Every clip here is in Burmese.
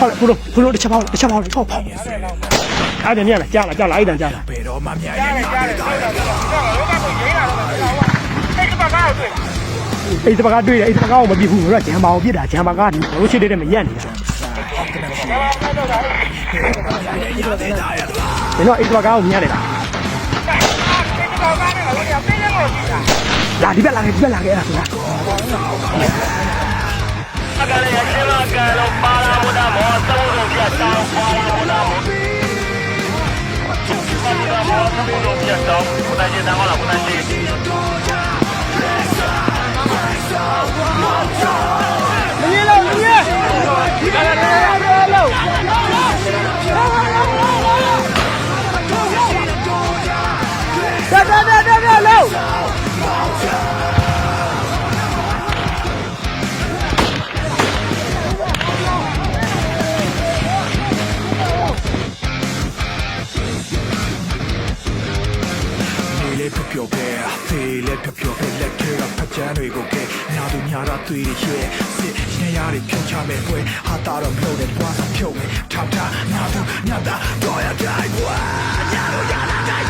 ဟုတ်တယ်ဘုလိုဘုလိုတစ်ချက်ပေါက်တစ်ချက်ပေါက်ပေါ့ပေါ့အဲ့ဒါညလားကြားလားကြားလားအဲ့ဒါကြားလားကြားတယ်ကြားတယ်ကြားတယ်တော့လောကကိုရေးတာတော့မဟုတ်ဘူးအဲ့ဒီဘာကောက်တွေ့အဲ့ဒီဘကတွေ့တယ်အဲ့ဒီဘကကိုမပြစ်ဘူးတို့ကဂျမ်ဘာကိုပြစ်တာဂျမ်ဘာကဒီတို့ရှိတဲ့မရက်နေတာကျွန်တော်အဲ့ဒီဘကကိုမြင်ရတယ်လားဒီကောင်ကလည်းလောကပြင်းနေလို့ရှိတာလာဒီဘက်လာခဲ့ဒီဘက်လာခဲ့အဲ့ဒါဆိုတာ 我就是我家了 နာမောပါလာမောသုံးလုံးပြတ်တောင်းဘုရားရှင်တောင်းလာဘုရားရှင်နေလေပျော်ပျော်ပဲဖေးလေပျော်ပျော်ပဲလက်ထဲကဖက်ချမ်းတွေကိုကဲနာသူညာတာတွေ့ရရဲ့စစ်ရရတွေဖြုံချမဲ့ပွဲဟာတာတော့ပြုတ်တယ်တွားဆောင်ဖြုတ်မယ်ထောက်တာနာသူညာတာတော့ရတိုင်းကွာညာလို့ရတာတိုင်းကွာ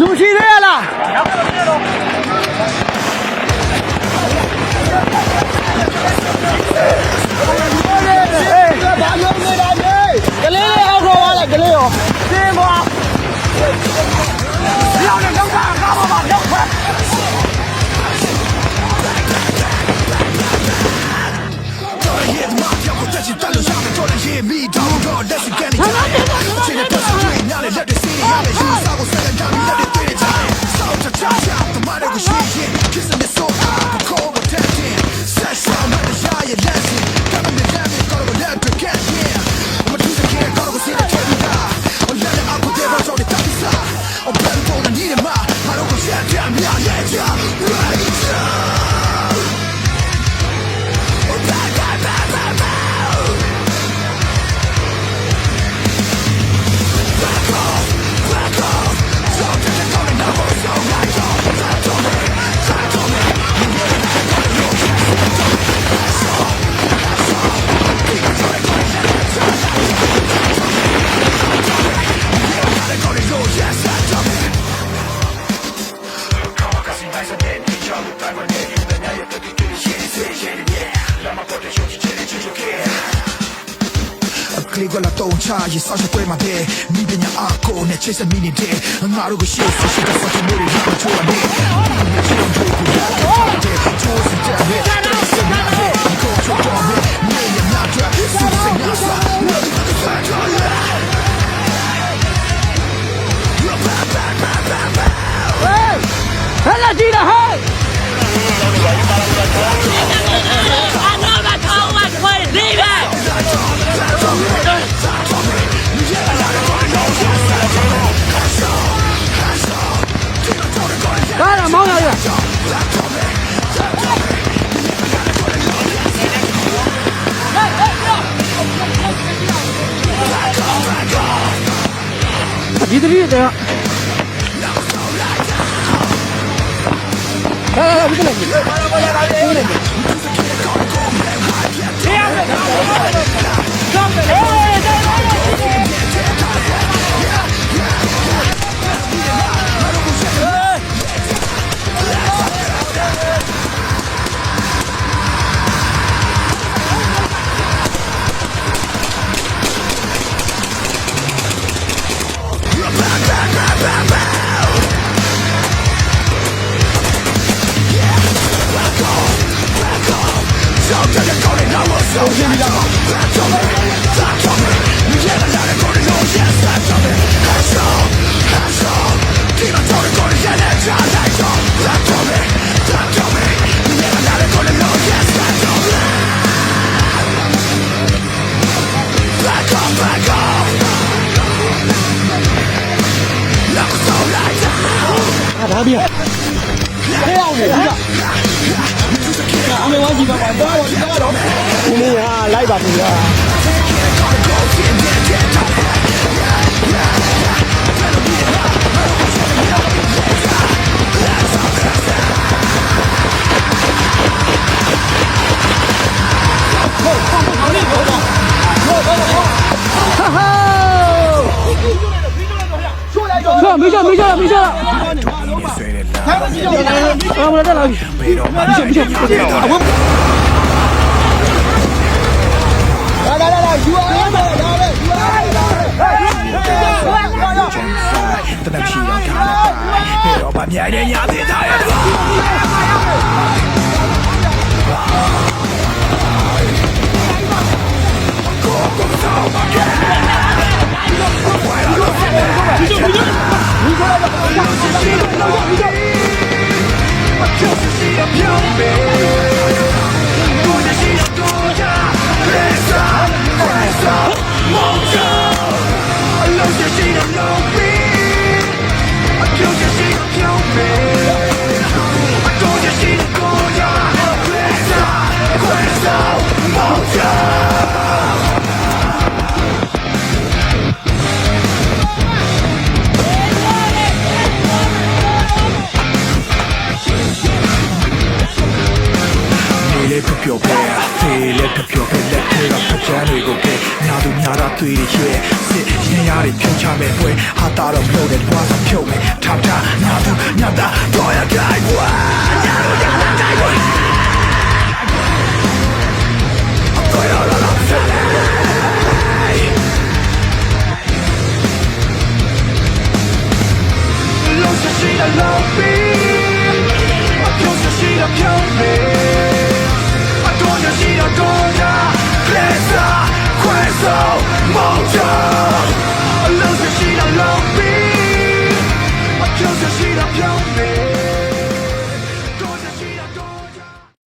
လူရှိသေးရလားကလေးလေးအောက်ခေါ်ပါလေကလေးရောစင်းပါ Hey. 차이 사실 꽤만 돼 믿으냐 않고 내 최선민이 돼 나르고 싶어 시간 써서 물을 향해 좋아해 내 기운 보고 나한테 좋은 자해 떠나서 나해 이거 조건해 내게 나가 수생 나서 너도 나도 살걸래 Bye, bye, bye, bye. 干点毛呀你！你的绿的呀！来来来，这个来，这个来。啊，哪边？这样的，这个。俺们往几个管道，往几个管道。你 来吧你啊！哦，放，没救，没救了，没救，了，没救了！来，再来，再来！不行，不行，不行，我。you are in the dark you are in the dark hey you are in the dark တနက်ရှိတော့ခါတော့ဘာမြိုင်နေရသေးတာရဲ့ လေဖြောဖြောပဲဖေးလေဖြောဖြောပဲလက်ထဲကဖချမ်းတွေကိုကဲညာသူညာတာတွေ့ရရဲ့စစ်ရင်ရတွေဖြုတ်ချမယ်ပွဲဟာတာတော့မလို့တဲ့ဘွားဆောင်ဖြုတ်မယ်ထောက်တာညာသူညာတာတော့ရကြိုက်ဘွာညာတို့ညာတာကြိုက်ဘွာတော့ရ